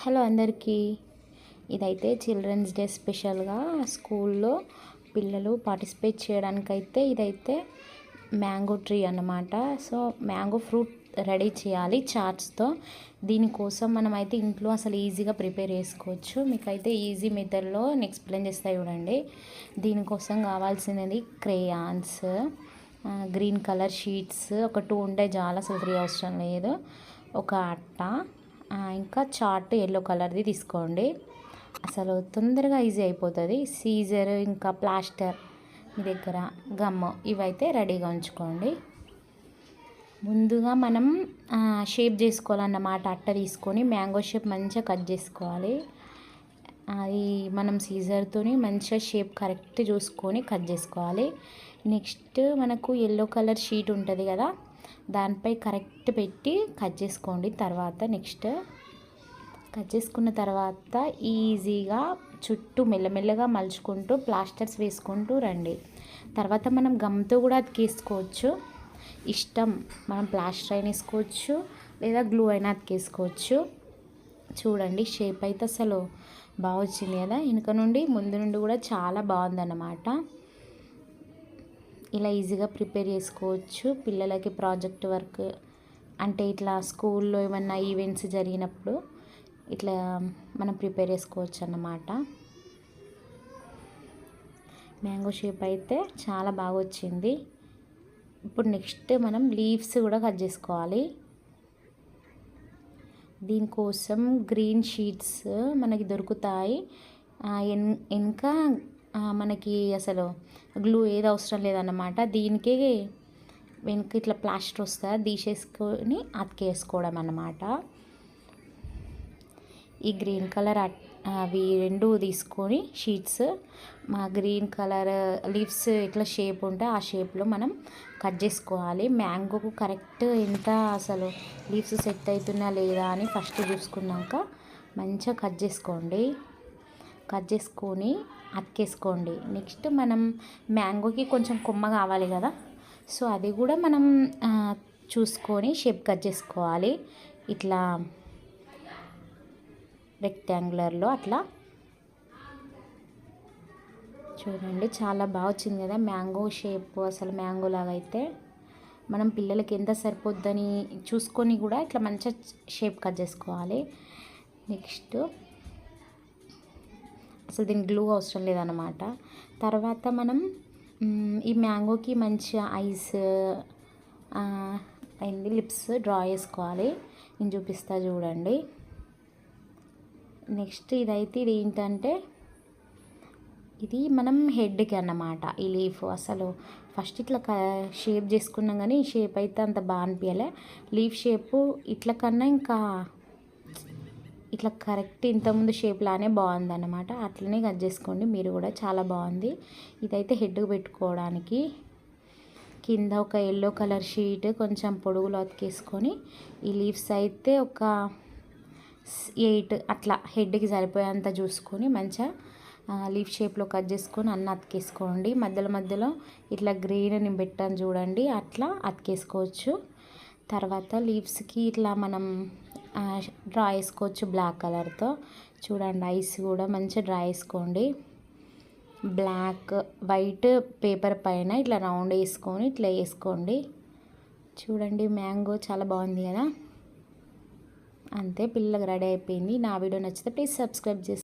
Hello అందరికీ. ఇదైతే children's day స్పెషల్గా స్కూల్లో పిల్లలు పార్టిసిపేట్ చేయడానికైతే ఇదైతే మ్యాంగో ట్రీ అన్నమాట. సో మ్యాంగో ఫ్రూట్ రెడీ చేయాలి చార్ట్స్తో దీనికోసం మనమైతే ఇంట్లో అసలు ఈజీగా ప్రిపేర్ చేసుకోవచ్చు. మీకైతే ఈజీ మెథడ్లో ఎక్స్ప్లెయిన్ చేస్తాయి చూడండి. దీనికోసం కావాల్సినది క్రేయాన్స్ గ్రీన్ కలర్ షీట్స్ ఒక టూ ఉంటే చాలా అసలు త్రీ అవసరం లేదు. ఒక అట్ట ఇంకా చార్ట్ ఎల్లో కలర్ది తీసుకోండి. అసలు తొందరగా ఈజీ అయిపోతుంది. సీజర్ ఇంకా ప్లాస్టర్ మీ దగ్గర గమ్ము ఇవైతే రెడీగా ఉంచుకోండి. ముందుగా మనం షేప్ చేసుకోవాలన్నమాట. అట్ట తీసుకొని మ్యాంగో షేప్ మంచిగా కట్ చేసుకోవాలి. అది మనం సీజర్తో మంచిగా షేప్ కరెక్ట్ చూసుకొని కట్ చేసుకోవాలి. నెక్స్ట్ మనకు ఎల్లో కలర్ షీట్ ఉంటుంది కదా. దానిపై కరెక్ట్ పెట్టి కట్ చేసుకోండి తర్వాత నెక్స్ట్. కట్ చేసుకున్న తర్వాత ఈజీగా చుట్టూ మెల్లమెల్లగా మలుచుకుంటూ ప్లాస్టర్స్ వేసుకుంటూ రండి. తర్వాత మనం గమ్తో కూడా అతికేసుకోవచ్చు. ఇష్టం మనం ప్లాస్టర్ అయినా వేసుకోవచ్చు లేదా గ్లూ అయినా అతికేసుకోవచ్చు. చూడండి షేప్ అయితే అసలు బాగా వచ్చింది కదా. వెనుక నుండి ముందు నుండి కూడా చాలా బాగుందన్నమాట. ఇలా ఈజీగా ప్రిపేర్ చేసుకోవచ్చు. పిల్లలకి ప్రాజెక్ట్ వర్క్ అంటే ఇట్లా స్కూల్లో ఏమన్నా ఈవెంట్స్ జరిగినప్పుడు ఇట్లా మనం ప్రిపేర్ చేసుకోవచ్చు అన్నమాట. మ్యాంగో షేప్ అయితే చాలా బాగా వచ్చింది. ఇప్పుడు నెక్స్ట్ మనం లీవ్స్ కూడా కట్ చేసుకోవాలి. దీనికోసం గ్రీన్ షీట్స్ మనకి దొరుకుతాయి. ఇంకా మనకి అసలు గ్లూ ఏది అవసరం లేదన్నమాట. దీనికే వెనక ఇట్లా ప్లాస్టర్ వస్తుంది. తీసేసుకొని అతికేసుకోవడం అన్నమాట. ఈ గ్రీన్ కలర్ అవి రెండు తీసుకొని షీట్స్ మా గ్రీన్ కలర్ లీవ్స్ ఇట్లా షేప్ ఉంటే ఆ షేప్లో మనం కట్ చేసుకోవాలి. మ్యాంగోకు కరెక్ట్ ఎంత అసలు లీవ్స్ సెట్ అవుతున్నా లేదా అని ఫస్ట్ చూసుకున్నాక మంచిగా కట్ చేసుకోండి. కట్ చేసుకొని అతికేసుకోండి. నెక్స్ట్ మనం మ్యాంగోకి కొంచెం కొమ్మ కావాలి కదా. సో అది కూడా మనం చూసుకొని షేప్ కట్ చేసుకోవాలి. ఇట్లా రెక్టాంగులర్లో అట్లా. చూడండి చాలా బాగా వచ్చింది కదా మ్యాంగో షేప్. అసలు మ్యాంగో లాగా అయితే మనం పిల్లలకి ఎంత సరిపోద్దని చూసుకొని కూడా ఇట్లా మంచిగా షేప్ కట్ చేసుకోవాలి. నెక్స్ట్ అసలు దీనికి గ్లూ అవసరం లేదనమాట తర్వాత మనం ఈ మ్యాంగోకి మంచిగా ఐస్ అయింది లిప్స్ డ్రా చేసుకోవాలి. నేను చూపిస్తా చూడండి. నెక్స్ట్ ఇదైతే ఇది ఏంటంటే ఇది మనం హెడ్కి అన్నమాట ఈ లీఫ్. అసలు ఫస్ట్ ఇట్లా షేప్ చేసుకున్నాం కానీ ఈ షేప్ అయితే అంత బాగా అనిపించలే లీఫ్ షేపు ఇట్ల కన్నా ఇంకా ఇట్లా కరెక్ట్ ఇంతకుముందు షేప్లానే బాగుంది అనమాట అట్లనే కట్ చేసుకోండి. మీరు కూడా చాలా బాగుంది. ఇదైతే హెడ్ పెట్టుకోవడానికి కింద ఒక ఎల్లో కలర్ షీట్ కొంచెం పొడుగులో అతికేసుకొని ఈ లీవ్స్ అయితే ఒక ఎయిట్ అట్లా హెడ్కి సరిపోయేంత చూసుకొని మంచిగా లీఫ్ షేప్లో కట్ చేసుకొని అన్న అతికేసుకోండి. మధ్యలో మధ్యలో ఇట్లా గ్రీన్ నేను పెట్టాను చూడండి. అట్లా అతికేసుకోవచ్చు. తర్వాత లీవ్స్కి ఇట్లా మనం డ్రా చేసుకోవచ్చు బ్లాక్ కలర్తో. చూడండి ఐస్ కూడా మంచిగా డ్రా చేసుకోండి బ్లాక్ వైట్ పేపర్ పైన ఇట్లా రౌండ్ వేసుకొని ఇట్లా వేసుకోండి. చూడండి మ్యాంగో చాలా బాగుంది కదా. అంతే పిల్లలకు రెడీ అయిపోయింది. నా వీడియో నచ్చితే ప్లీజ్ సబ్స్క్రైబ్ చేసి